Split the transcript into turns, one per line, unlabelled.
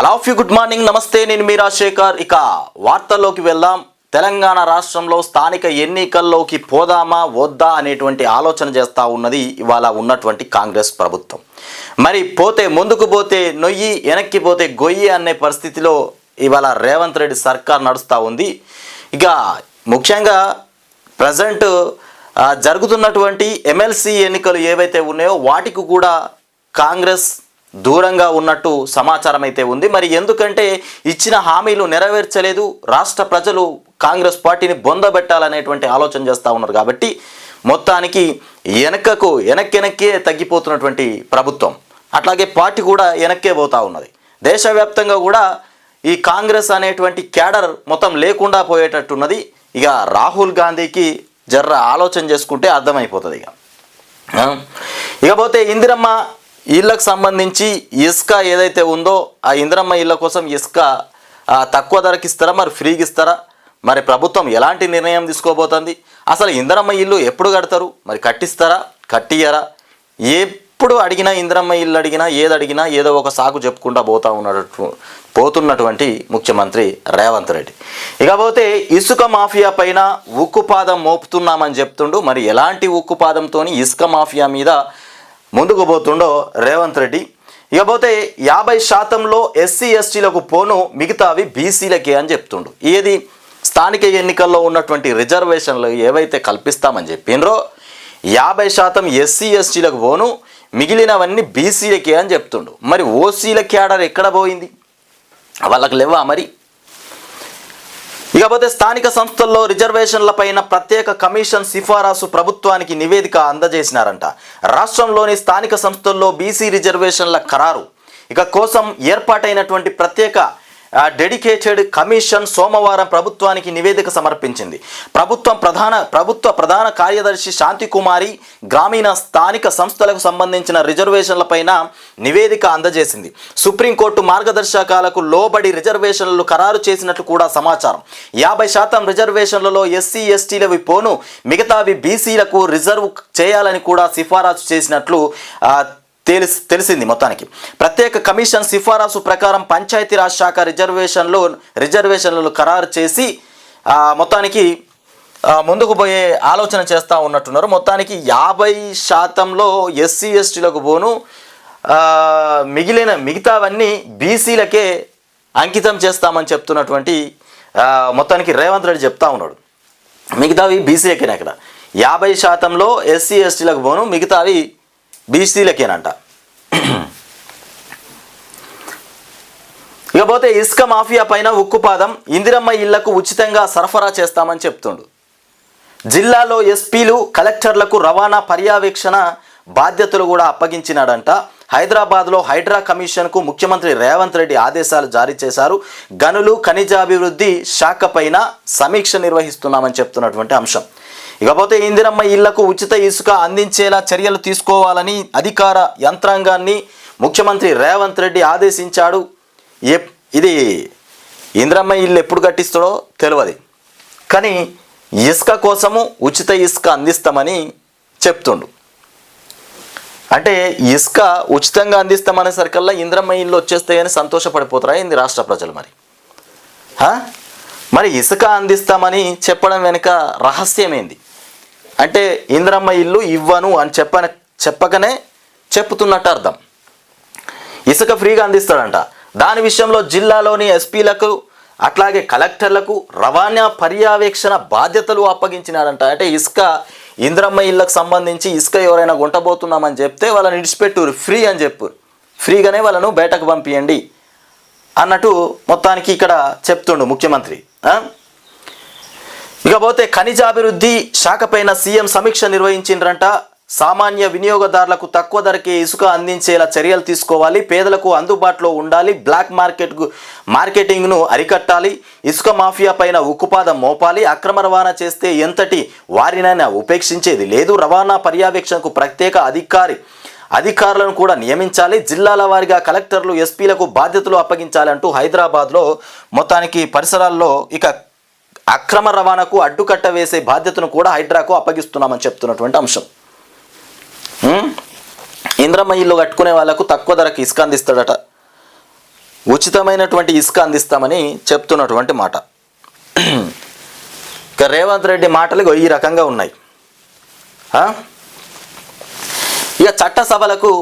Hello of you good morning నమస్తే నేను మీ రాజశేఖర్. ఇక వార్తల్లోకి వెళ్దాం. తెలంగాణ రాష్ట్రంలో స్థానిక ఎన్నికల్లోకి పోదామా వద్దా అనేటువంటి ఆలోచన చేస్తూ ఉన్నది ఇవాళ ఉన్నటువంటి కాంగ్రెస్ ప్రభుత్వం. మరి పోతే ముందుకు పోతే నొయ్యి వెనక్కి పోతే గొయ్యి అనే పరిస్థితిలో ఇవాళ రేవంత్ రెడ్డి సర్కార్ నడుస్తూ ఉంది. ఇక ముఖ్యంగా ప్రజెంట్ జరుగుతున్నటువంటి ఎమ్మెల్సీ ఎన్నికలు ఏవైతే ఉన్నాయో వాటికి కూడా కాంగ్రెస్ దూరంగా ఉన్నట్టు సమాచారం అయితే ఉంది. మరి ఎందుకంటే ఇచ్చిన హామీలు నెరవేర్చలేదు. రాష్ట్ర ప్రజలు కాంగ్రెస్ పార్టీని బొందబెట్టాలనేటువంటి ఆలోచన చేస్తూ ఉన్నారు. కాబట్టి మొత్తానికి వెనకకు వెనక్కి తగ్గిపోతున్నటువంటి ప్రభుత్వం. అట్లాగే పార్టీ కూడా వెనక్కే పోతూ ఉన్నది. దేశవ్యాప్తంగా కూడా ఈ కాంగ్రెస్ అనేటువంటి క్యాడర్ మొత్తం లేకుండా పోయేటట్టున్నది. ఇక రాహుల్ గాంధీకి జర్ర ఆలోచన చేసుకుంటే అర్థమైపోతుంది ఇక. ఇకపోతే ఇందిరమ్మ ఇళ్ళకు సంబంధించి ఇసుక ఏదైతే ఉందో ఆ ఇంద్రమ్మ ఇళ్ళ కోసం ఇసుక తక్కువ ధరకి ఇస్తారా? మరి ఫ్రీకి ఇస్తారా? మరి ప్రభుత్వం ఎలాంటి నిర్ణయం తీసుకోబోతుంది? అసలు ఇంద్రమ్మ ఇల్లు ఎప్పుడు కడతారు? మరి కట్టిస్తారా? కట్టియరా ఎప్పుడు అడిగినా ఇంద్రమ్మ ఇల్లు అడిగినా ఏది అడిగినా ఏదో ఒక సాకు చెప్పుకుంటా పోతా ఉన్నట్టు పోతున్నటువంటి ముఖ్యమంత్రి రేవంత్ రెడ్డి. ఇకపోతే ఇసుక మాఫియా పైన ఉక్కుపాదం మోపుతున్నామని చెప్తుండు. మరి ఎలాంటి ఉక్కుపాదంతో ఇసుక మాఫియా మీద ముందుకు పోతుండో రేవంత్ రెడ్డి. ఇకపోతే యాభై శాతంలో ఎస్సీ ఎస్టీలకు పోను మిగతావి బీసీలకే అని చెప్తుండు. ఏది? స్థానిక ఎన్నికల్లో ఉన్నటువంటి రిజర్వేషన్లు ఏవైతే కల్పిస్తామని చెప్పినరో యాభై శాతం ఎస్సీ ఎస్టీలకు పోను మిగిలినవన్నీ బీసీలకే అని చెప్తుండు. మరి ఓసీల క్యాడర్ ఎక్కడ పోయింది? వాళ్ళకి లేవా మరి? ఇకపోతే స్థానిక సంస్థల్లో రిజర్వేషన్ల పైన ప్రత్యేక కమిషన్ సిఫారసు ప్రభుత్వానికి నివేదిక అందజేసినారంట. రాష్ట్రంలోని స్థానిక సంస్థల్లో బీసీ రిజర్వేషన్ల ఖరారు. ఇక కోసం ఏర్పాటైనటువంటి ప్రత్యేక డెడికేటెడ్ కమిషన్ సోమవారం ప్రభుత్వానికి నివేదిక సమర్పించింది. ప్రభుత్వం ప్రధాన ప్రభుత్వ ప్రధాన కార్యదర్శి శాంతి కుమారి గ్రామీణ స్థానిక సంస్థలకు సంబంధించిన రిజర్వేషన్లపైన నివేదిక అందజేసింది. సుప్రీంకోర్టు మార్గదర్శకాలకు లోబడి రిజర్వేషన్లు ఖరారు చేసినట్లు కూడా సమాచారం. యాభై శాతం రిజర్వేషన్లలో ఎస్సీ ఎస్టీలవి పోను మిగతావి బీసీలకు రిజర్వ్ చేయాలని కూడా సిఫారసు చేసినట్లు తెలిసి తెలిసింది మొత్తానికి. ప్రత్యేక కమిషన్ సిఫారసు ప్రకారం పంచాయతీరాజ్ శాఖ రిజర్వేషన్లు ఖరారు చేసి మొత్తానికి ముందుకు పోయే ఆలోచన చేస్తూ ఉన్నట్టున్నారు. మొత్తానికి యాభై శాతంలో ఎస్సీ ఎస్టీలకు పోను మిగిలిన మిగతావన్నీ బీసీలకే అంకితం చేస్తామని చెప్తున్నటువంటి మొత్తానికి రేవంత్ రెడ్డి చెప్తా ఉన్నాడు. మిగతావి బీసీలకేనే ఇక్కడ యాభై శాతంలో ఎస్సీ ఎస్టీలకు పోను మిగతావి బీసీలకేనంట. ఇకపోతే ఇసుక మాఫియా పైన ఉక్కుపాదం ఇందిరమ్మ ఇళ్ళకు ఉచితంగా సరఫరా చేస్తామని చెప్తుండు. జిల్లాలో ఎస్పీలు కలెక్టర్లకు రవాణా పర్యవేక్షణ బాధ్యతలు కూడా అప్పగించినాడంట. హైదరాబాద్లో హైడ్రా కమిషన్కు ముఖ్యమంత్రి రేవంత్ రెడ్డి ఆదేశాలు జారీ చేశారు. గనులు ఖనిజాభివృద్ధి శాఖ పైన సమీక్ష నిర్వహిస్తున్నామని చెప్తున్నటువంటి అంశం. ఇకపోతే ఇందిరమ్మ ఇళ్ళకు ఉచిత ఇసుక అందించేలా చర్యలు తీసుకోవాలని అధికార యంత్రాంగాన్ని ముఖ్యమంత్రి రేవంత్ రెడ్డి ఆదేశించాడు. ఎప్- ఇది ఇందిరమ్మ ఇల్లు ఎప్పుడు కట్టిస్తాడో తెలియదు కానీ ఇసుక కోసము ఉచిత ఇసుక అందిస్తామని చెప్తుండు. అంటే ఇసుక ఉచితంగా అందిస్తామనేసరికల్లా ఇంద్రమ్మ ఇల్లు వచ్చేస్తాయని సంతోషపడిపోతారా ఏంది రాష్ట్ర ప్రజలు మరి? మరి ఇసుక అందిస్తామని చెప్పడం వెనుక రహస్యమేంది అంటే ఇంద్రమ్మ ఇల్లు ఇవ్వను అని చెప్పన చెప్పకనే చెప్తున్నట్టు అర్థం. ఇసుక ఫ్రీగా అందిస్తాడంట. దాని విషయంలో జిల్లాలోని ఎస్పీలకు అట్లాగే కలెక్టర్లకు రవాణా పర్యవేక్షణ బాధ్యతలు అప్పగించినాడంట అంటే ఇసుక ఇంద్రమ్మ ఇళ్ళకు సంబంధించి ఇసుక ఎవరైనా గుంటబోతున్నామని చెప్తే వాళ్ళని ఇడిచిపెట్టురు ఫ్రీ అని చెప్పు ఫ్రీగానే వాళ్ళను బయటకు పంపించండి అన్నట్టు మొత్తానికి ఇక్కడ చెప్తుండు ముఖ్యమంత్రి. ఇకపోతే ఖనిజాభివృద్ధి శాఖపైన సీఎం సమీక్ష నిర్వహించిండ్రంట. సామాన్య వినియోగదారులకు తక్కువ ధరకే ఇసుక అందించేలా చర్యలు తీసుకోవాలి. పేదలకు అందుబాటులో ఉండాలి. బ్లాక్ మార్కెట్ మార్కెటింగ్ను అరికట్టాలి. ఇసుక మాఫియా పైన ఉక్కుపాదం మోపాలి. అక్రమ రవాణా చేస్తే ఎంతటి వారినైనా ఉపేక్షించేది లేదు. రవాణా పర్యవేక్షణకు ప్రత్యేక అధికారి అధికారులను కూడా నియమించాలి. జిల్లాల వారిగా కలెక్టర్లు ఎస్పీలకు బాధ్యతలు అప్పగించాలంటూ హైదరాబాద్లో మొత్తానికి పరిసరాల్లో ఇక అక్రమ రవాణాకు అడ్డుకట్ట వేసే బాధ్యతను కూడా హైడ్రాకు అప్పగిస్తున్నామని చెప్తున్నటువంటి అంశం. ఉం? ఇంద్రమ్మ ఇల్లు కట్టుకునే వాళ్ళకు తక్కువ ధరకు ఇసుక అందిస్తాడట. ఉచితమైనటువంటి ఇసుక అందిస్తామని చెప్తున్నటువంటి మాట. ఇక రేవంత్ రెడ్డి మాటలు ఈ రకంగా ఉన్నాయి. ఇక చట్టసభలకు